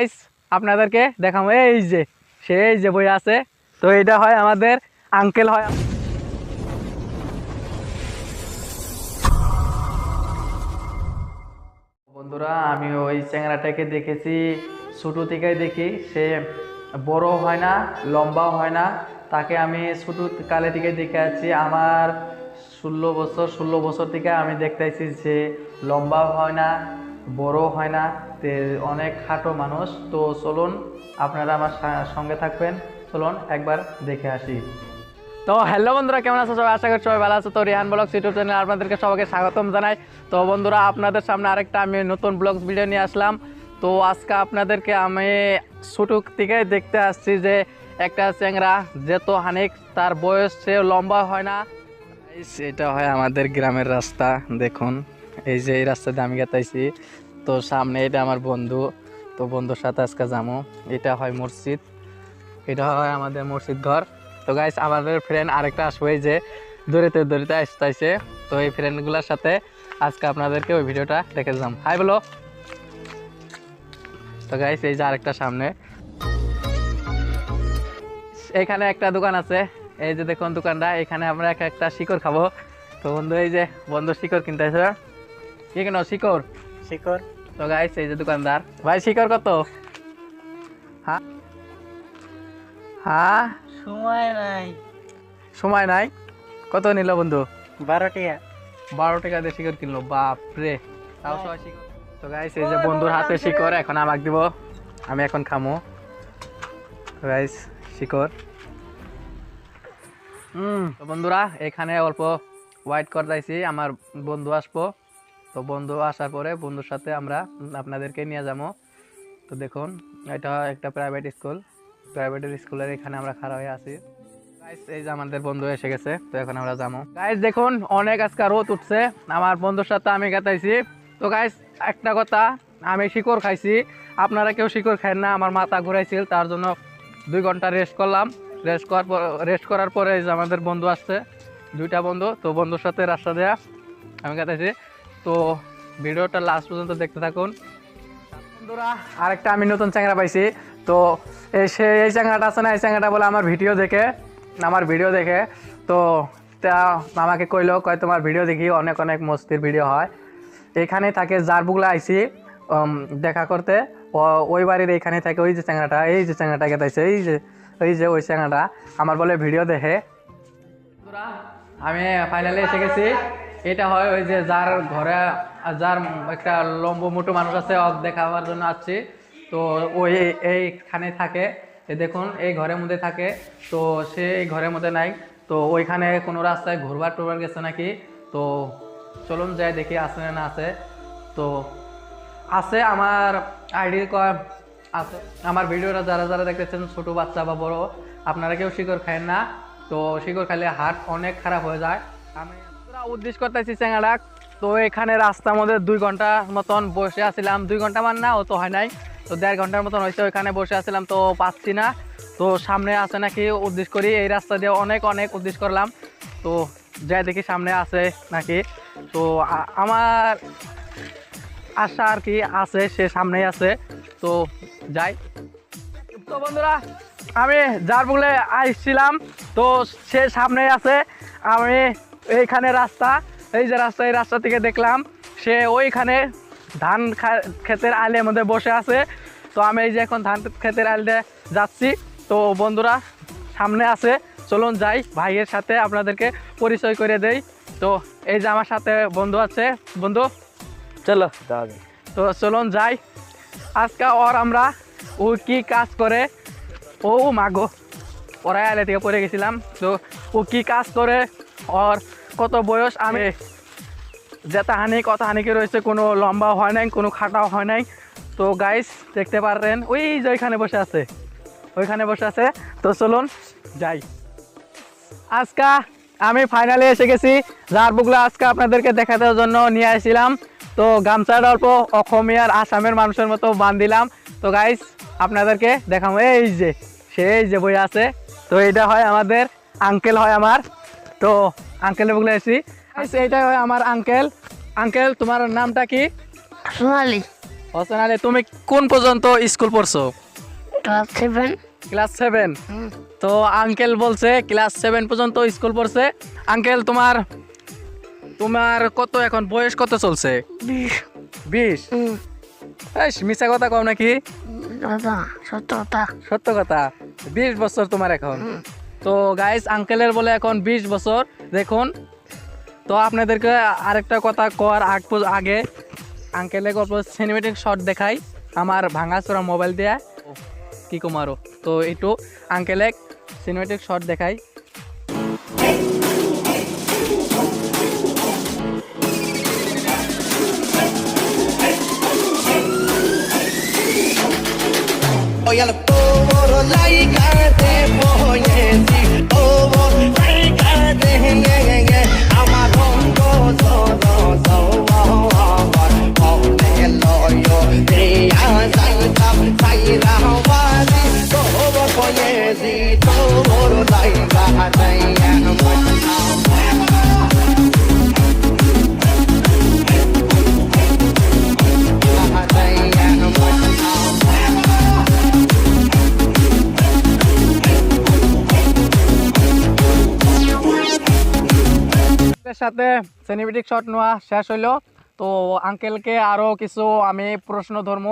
Guys আপনাদেরকে দেখাবো, এই যে সেই যে বই আছে। তো এটা হয় আমাদের আঙ্কেল হয়। বন্ধুরা আমি ওই চ্যাংরাটাকে দেখেছি। ছোটো থেকেই দেখি, সে বড় হয় না, লম্বাও হয় না। তাকে আমি ছোটো কালে থেকে দেখে আছি আমার ষোলো বছর ষোলো বছর থেকে আমি দেখতেছি যে লম্বাও হয় না বড় হয় না, তে অনেক খাটো মানুষ। তো চলুন, আপনারা আমার সঙ্গে থাকবেন। চলুন, একবার দেখে আসি। তো হ্যালো বন্ধুরা, কেমন আছো সবাই? আশা করি সবাই ভালো আছো। তো রিহান ব্লগ ইউটিউব চ্যানেল আপনাদেরকে সবাইকে স্বাগতম জানাই। তো বন্ধুরা, আপনাদের সামনে আরেকটা আমি নতুন ব্লগ ভিডিও নিয়ে আসলাম। তো আজকে আপনাদেরকে আমি ছোটো থেকে দেখতে আসছি যে, একটা চ্যাংরা যেত হানিক, তার বয়স সে লম্বা হয় না। এটা হয় আমাদের গ্রামের রাস্তা, দেখুন। এই যে এই রাস্তা দিয়ে আমি গেতাইছি। তো সামনে এটা আমার বন্ধু। তো বন্ধুর সাথে আজকে যাব এটা হয় মসজিদ। এটা হয় আমাদের মসজিদ ঘর। তো গাইস আমাদের ফ্রেন্ড আরেকটা আসবে যে দৌড়িতে দৌড়িতে আসতেছে তো এই ফ্রেন্ডগুলোর সাথে আজকে আপনাদেরকে ওই ভিডিওটা দেখে যাম। হাই বলো। তো গাইস এই যে আরেকটা সামনে। এখানে একটা দোকান আছে। এই যে দেখুন দোকানটা। এখানে আমরা এক একটা শিকড় খাব। তো বন্ধু, এই যে বন্ধু শিকড় কিনতে আসবে কি কেন শিকড়? শিকড়। তো গাইস এই যে দোকানদার। ভাই শিকড় কত? হ্যাঁ হ্যাঁ সময় নাই। সময় নাই? কত নিল বন্ধু? বারো টিয়া বারো টাকা দিয়ে শিকড় কিনলো বাপ রে তাও সবাই শিকড়। তো গাইস এই যে বন্ধুর হাতে শিকড় এখন আমাকে দিব। আমি এখন খামো। গাইস শিকড়। হুম। তো বন্ধুরা এখানে অল্প ওয়াইট করতেছি আমার বন্ধু আসব। তো বন্ধু, আসার পরে বন্ধুর সাথে আমরা আপনাদেরকে নিয়ে যাব। তো দেখুন, এটা একটা প্রাইভেট স্কুল প্রাইভেট স্কুলের এখানে আমরা খাড়া হয়ে আছি। এই যে আমাদের বন্ধু এসে গেছে, তো এখন আমরা যাব। গাইস দেখুন, অনেক আজকে রোদ উঠছে। আমার বন্ধুর সাথে আমি গেতাইছি তো গাইস একটা কথা, আমি শিকড় খাইছি। আপনারা কেউ শিকড় খান না, আমার মাথা ঘুরাইছিল, তার জন্য দুই ঘণ্টা রেস্ট করলাম। রেস্ট করার পর রেস্ট করার পরে এই যে আমাদের বন্ধু আসছে, দুইটা বন্ধু। তো বন্ধুর সাথে রাস্তা দেয়া আমি গেতাইছি তো ভিডিওটা লাস্ট পর্যন্ত দেখতে থাকুন। বন্ধুরা, আরেকটা আমি নতুন চ্যাংরা পাইছি। তো এই সে এই চ্যাংরাটা আছে না, এই চ্যাংরাটা বলে আমার ভিডিও দেখে, আমার ভিডিও দেখে। তো তা আমাকে কইলো, কয় তোমার ভিডিও দেখি, অনেক অনেক মস্তির ভিডিও হয়। এখানে থাকে জারবুগলা আইসি দেখা করতে। ওই বাড়ির এইখানে থাকে ওই যে চ্যাংরাটা, এই যে চ্যাংরাটা গেতাইছে, এই যে এই যে ওই চ্যাংরাটা। আমার বলে ভিডিও দেখে। আমি ফাইনালি এসে গেছি। এটা হয় ওই যে যার ঘরে, যার একটা লম্ব মোটো মানুষ আছে দেখাবার জন্য আসছি। তো ওই এইখানে থাকে। দেখুন, এই ঘরের মধ্যে থাকে। তো সে এই ঘরের মধ্যে নাই। তো ওইখানে কোনো রাস্তায় ঘুরবার টুরবার গেছে নাকি? তো চলুন যাই দেখি আছে না আছে। তো আছে আমার আইডি আছে। আমার ভিডিওটা যারা যারা দেখতেছেন, ছোট বাচ্চা বা বড়, আপনারা কেউ শিকড় খায় না। তো শিকড় খাইলে হাট অনেক খারাপ হয়ে যায়। আমি উদ্দেশ্য করতেছি চেঙ্গাডাক তো এখানে রাস্তার মধ্যে দুই ঘণ্টা মতন বসে আছিলাম। দুই ঘণ্টা মান না ও তো হয় নাই। তো দেড় ঘণ্টার মতন হয়েছে ওইখানে বসে আছিলাম, তো পাচ্ছি না। তো সামনে আছে নাকি উদ্দেশ্য করি, এই রাস্তা দিয়ে অনেক অনেক উদ্দেশ্য করলাম। তো যাই দেখি সামনে আছে নাকি। তো আমার আশা আর কি আছে, সে সামনেই আছে। তো যাই। তো বন্ধুরা, আমি যার বলে আসছিলাম, তো সে সামনেই আছে। আমি এইখানে রাস্তা, এই যে রাস্তা, এই রাস্তা থেকে দেখলাম সে ওইখানে ধান ক্ষেতের আলের মধ্যে বসে আছে। তো আমি এই যে এখন ধান ক্ষেতের আলে যাচ্ছি। তো বন্ধুরা, সামনে আছে, চলুন যাই। ভাইয়ের সাথে আপনাদেরকে পরিচয় করে দেই। তো এই যে আমার সাথে বন্ধু আছে। বন্ধু, চলো। তো চলুন যাই। আজকে ওর আমরা ও কি কাজ করে? ও মাগো ওরাই আলে থেকে পড়ে গেছিলাম। তো ও কি কাজ করে? ওর কত বয়স? আমি যেটা হানি কত হানিকে রয়েছে, কোনো লম্বা হয় নাই, কোনো খাটাও হয় নাই। তো গাইস দেখতে পারেন ওই যে ওইখানে বসে আছে। ওইখানে বসে আছে। তো চলুন, যাই। আজকা আমি ফাইনালে এসে গেছি। যার বুকলা আজকে আপনাদেরকে দেখানোর জন্য নিয়ে আসছিলাম তো গামছার অল্প অসমীয়ার আসামের মানুষের মতো বান্ধিলাম। তো গাইস আপনাদেরকে দেখাম এই যে সেই যে বই আছে। তো এটা হয় আমাদের আঙ্কেল হয় আমার। তো আঙ্কেলের এসেছি Guys, এইটাই হয় আমার আঙ্কেল আঙ্কেল তোমার নামটা কি? সোনালি। হোসেন আলী তুমি কোন পর্যন্ত স্কুল পড়ছো? ক্লাস সেভেন ক্লাস সেভেন তো আঙ্কেল বলছে ক্লাস সেভেন পর্যন্ত স্কুল পড়ছে। আঙ্কেল তোমার তোমার কত এখন? বয়স কত চলছে? বিশ। এই মিশা কথা কও নাকি? দাদা সত্যতা সত্য কথা। বিশ বছর তোমার এখন। তো গাইস আঙ্কেলের বলে এখন বিশ বছর দেখুন। তো আপনাদেরকে আরেকটা কথা কর আগ আগে আঙ্কেলের গল্প সিনেমেটিক শট দেখাই আমার ভাঙাচোরা মোবাইল দিয়ে। কি কুমারো তো একটু আঙ্কেলে সিনেমেটিক শট দেখাই। Oh, like te, yeah, yeah, yeah. এর সাথে সিনেমেটিক শট নেওয়া শেষ হইল। তো আঙ্কেলকে আরও কিছু আমি প্রশ্ন ধর্ম।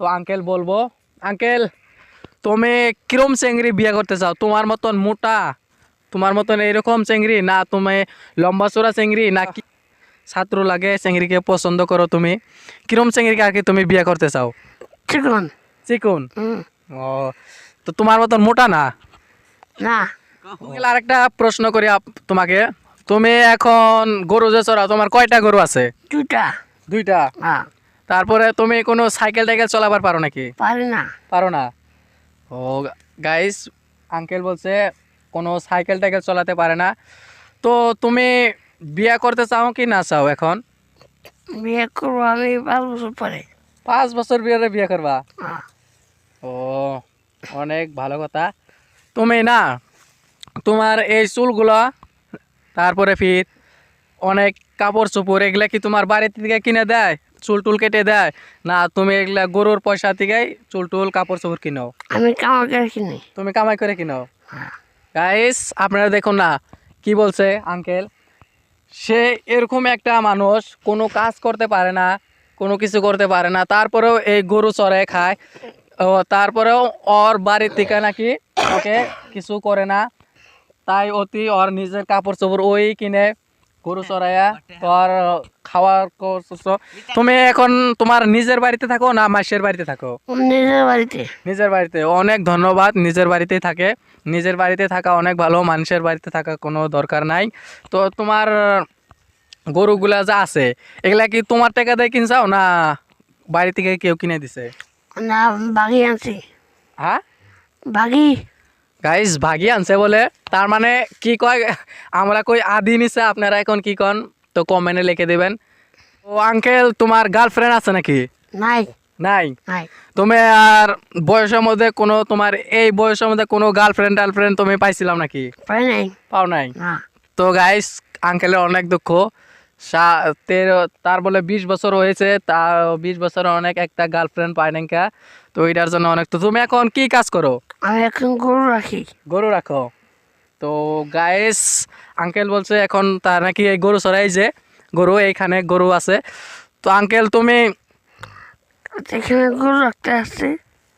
তো আঙ্কেল বলব আঙ্কেল তুমি কিরম চেংড়ি বিয়ে করতে চাও? তোমার মতন মোটা? তোমার মতন এরকম চেংড়ি? না তুমি লম্বা চোরা চেংড়ি? না কি? ছাত্র লাগে চেংড়িকে পছন্দ করো তুমি। কিরম চেংড়িকে আর কি তুমি বিয়ে করতে চাও? চিকন। চিকুন? ও তো তোমার মতন মোটা না? না। আরেকটা প্রশ্ন করি তোমাকে। তুমি এখন গরু যে চড়াও তোমার কয়টা গরু আছে? দুটা দুইটা? হ্যাঁ। তারপরে তুমি কোনো সাইকেল টাইকেল চলাবার পারো নাকি? পারি না। পারো না? ও গাইস আঙ্কেল বলছে কোনো সাইকেল টাইকেল চলাতে পারে না। তো তুমি বিয়ে করতে চাও কি না চাও এখন? বিয়ে করব আমি পাঁচ বছর পরে। পাঁচ বছর বিয়ে বিয়ে করবা? হ্যাঁ, ও অনেক ভালো কথা। তুমি না তোমার এই চুলগুলো তারপরে ফির অনেক কাপড় চোপড় এগুলা কি তোমার বাড়ি থেকে কিনে দেয়? চুল টুল কেটে দেয়? না তুমি এগুলা গরুর পয়সা থেকে চুল টুল কাপড় চোপড় কিনো আমি কিনি। তুমি কামাই করে কিনো হ্যাঁ। গাইস আপনারা দেখুন না কি বলছে আঙ্কেল সে এরকম একটা মানুষ কোনো কাজ করতে পারে না কোনো কিছু করতে পারে না তারপরেও এই গরু চড়ায় খায়। ও তারপরেও ওর বাড়ির থেকে নাকি ওকে কিছু করে না। তাই অতি ওর নিজের কাপড় চোপড় ওই কিনে গরু চড়াইয়া তোর খাওয়ার করছ তুমি এখন তোমার নিজের বাড়িতে থাকো না মাসের বাড়িতে থাকো? নিজের বাড়িতে। নিজের বাড়িতে। অনেক ধন্যবাদ নিজের বাড়িতেই থাকে। নিজের বাড়িতে থাকা অনেক ভালো মানুষের বাড়িতে থাকা কোনো দরকার নাই। তো তোমার গরুগুলা যা আছে এগুলা কি তোমার টাকা দিয়ে কিনছাও না বাড়ি থেকে কেউ কিনে দিছে? না বাগি আনছি। হ্যাঁ? বাগি? গাইস ভাগি আনছে বলে তার মানে কি কয় আমরা কই আদি নিছে আপনারা এখন কি কন? তো কমেন্টে লিখে দেবেন। ও আঙ্কেল তোমার গার্লফ্রেন্ড আছে নাকি? নাই। নাই? তুমি আর বয়সের মধ্যে কোনো তোমার এই বয়সের মধ্যে কোনো গার্লফ্রেন্ড টার্লফ্রেন্ড তুমি পাইছিলাম নাকি? পাই নাই। পাও নাই? তো গাইস আঙ্কেলের অনেক দুঃখ। তার বলে বিশ বছর হয়েছে তা বিশ বছর অনেক একটা গার্লফ্রেন্ড পায় নাকি তো এটার জন্য অনেক তো তুমি এখন কি কাজ করো? আমি এখন গরু রাখি। গরু রাখো। তো গাইস আঙ্কেল বলছে এখন তার নাকি এই গরু চড়াই যে গরু এইখানে গরু আছে। তো আঙ্কেল তুমি এখানে গরু রাখতে আসছি।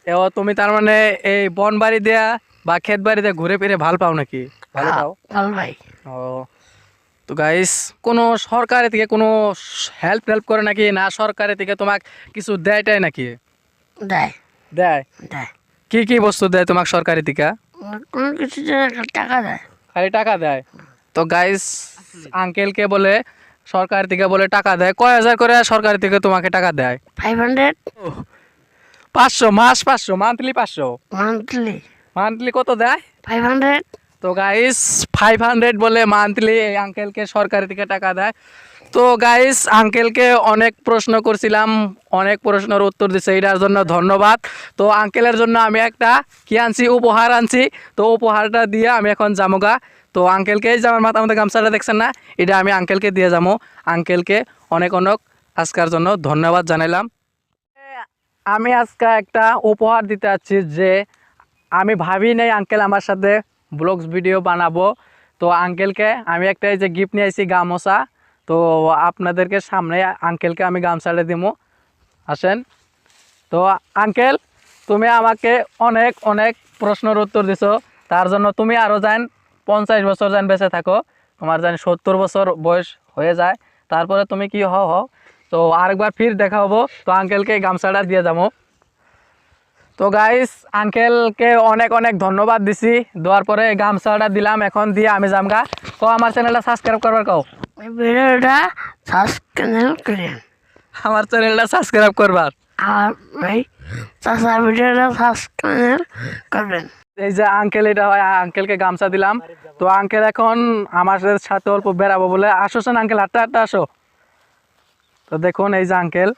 এও তুমি তার মানে এই বন বাড়ি দেয়া বা ক্ষেত বাড়ি দিয়ে ঘুরে ফিরে ভালো পাও নাকি? ভালো পাও? ভালো ভাই ও তো গাইস কোনো সরকারি থেকে কোনো হেল্প হেল্প করে নাকি? না সরকারি থেকে তোমাক কিছু দেয় টায় নাকি? দেয়। দেয়? দেয়। কি কি বস্তু দেয় তোমাক সরকারি থেকে কোনো কিছু টাকা দেয়। খালি টাকা দেয়? তো গাইস আঙ্কেলকে বলে সরকার থেকে বলে টাকা দেয়। কয় হাজার করে সরকারি থেকে তোমাকে টাকা দেয়? ফাইভ হান্ড্রেড পাঁচশো মাস পাঁচশো মান্থলি পাঁচশো? মান্থলি মান্থলি কত দেয়? ফাইভ হান্ড্রেড তো গাইস ফাইভ হান্ড্রেড বলে মান্থলি এই আঙ্কেলকে সরকারি থেকে টাকা দেয়। তো গাইস আঙ্কেলকে অনেক প্রশ্ন করছিলাম, অনেক প্রশ্নের উত্তর দিছে, এটার জন্য ধন্যবাদ। তো আঙ্কেলের জন্য আমি একটা কি আনছি? উপহার আনছি। তো উপহারটা দিয়ে আমি এখন যামোগা। তো আঙ্কেলকেই যে আমার মাথা মধ্যে গামছাটা দেখছেন না, এটা আমি আঙ্কেলকে দিয়ে যাব আঙ্কেলকে অনেক অনেক আজকার জন্য ধন্যবাদ জানাইলাম। আমি আজকে একটা উপহার দিতে যাচ্ছি যে আমি ভাবি নাই আঙ্কেল আমার সাথে ব্লগস ভিডিও বানাবো। তো আঙ্কেলকে আমি একটা এই যে গিফট নিয়ে আসি গামোচা। তো আপনাদেরকে সামনে আঙ্কেলকে আমি গামছাটা দিব আসেন। তো আঙ্কেল তুমি আমাকে অনেক অনেক প্রশ্নের উত্তর দিছো। তার জন্য তুমি আরও যান পঞ্চাশ বছর যান বেঁচে থাকো। তোমার জানি সত্তর বছর বয়স হয়ে যায়। তারপরে তুমি কি হও হও। তো আরেকবার ফির দেখা হব। তো আঙ্কেলকে এই গামছাটা দিয়ে যাব। তো গাইস আঙ্কেলকে অনেক অনেক ধন্যবাদ দিছি। দেওয়ার পরে গামছাটা দিলাম এখন দিয়ে আমি যামগা। কো আমার চ্যানেলটা সাবস্ক্রাইব করবার কও? ভিডিওটা সাবস্ক্রাইব করেন। আমার চ্যানেলটা সাবস্ক্রাইব করবার। আর এই চাষা ভিডিওটা সাবস্ক্রাইব করবেন। এই যে আঙ্কেল এটা হয় আঙ্কেলকে গামছা দিলাম। তো আঙ্কেল এখন আমার সাথে অল্প বেড়াবো বলে। আসোছেন আঙ্কেল হাঁটতে হাঁটতে আসো। তো দেখুন এই যে আঙ্কেল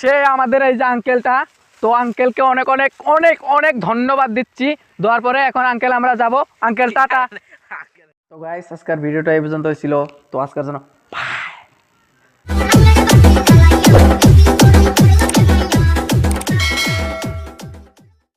সে আমাদের এই যে আঙ্কেলটা তো আঙ্কেলকে অনেক অনেক অনেক অনেক ধন্যবাদ দিচ্ছি। দেওয়ার পরে এখন আঙ্কেল আমরা যাব। Uncle tata. তো গাইস আজকের ভিডিওটা এই পর্যন্ত ছিল। তো আজকের জন্য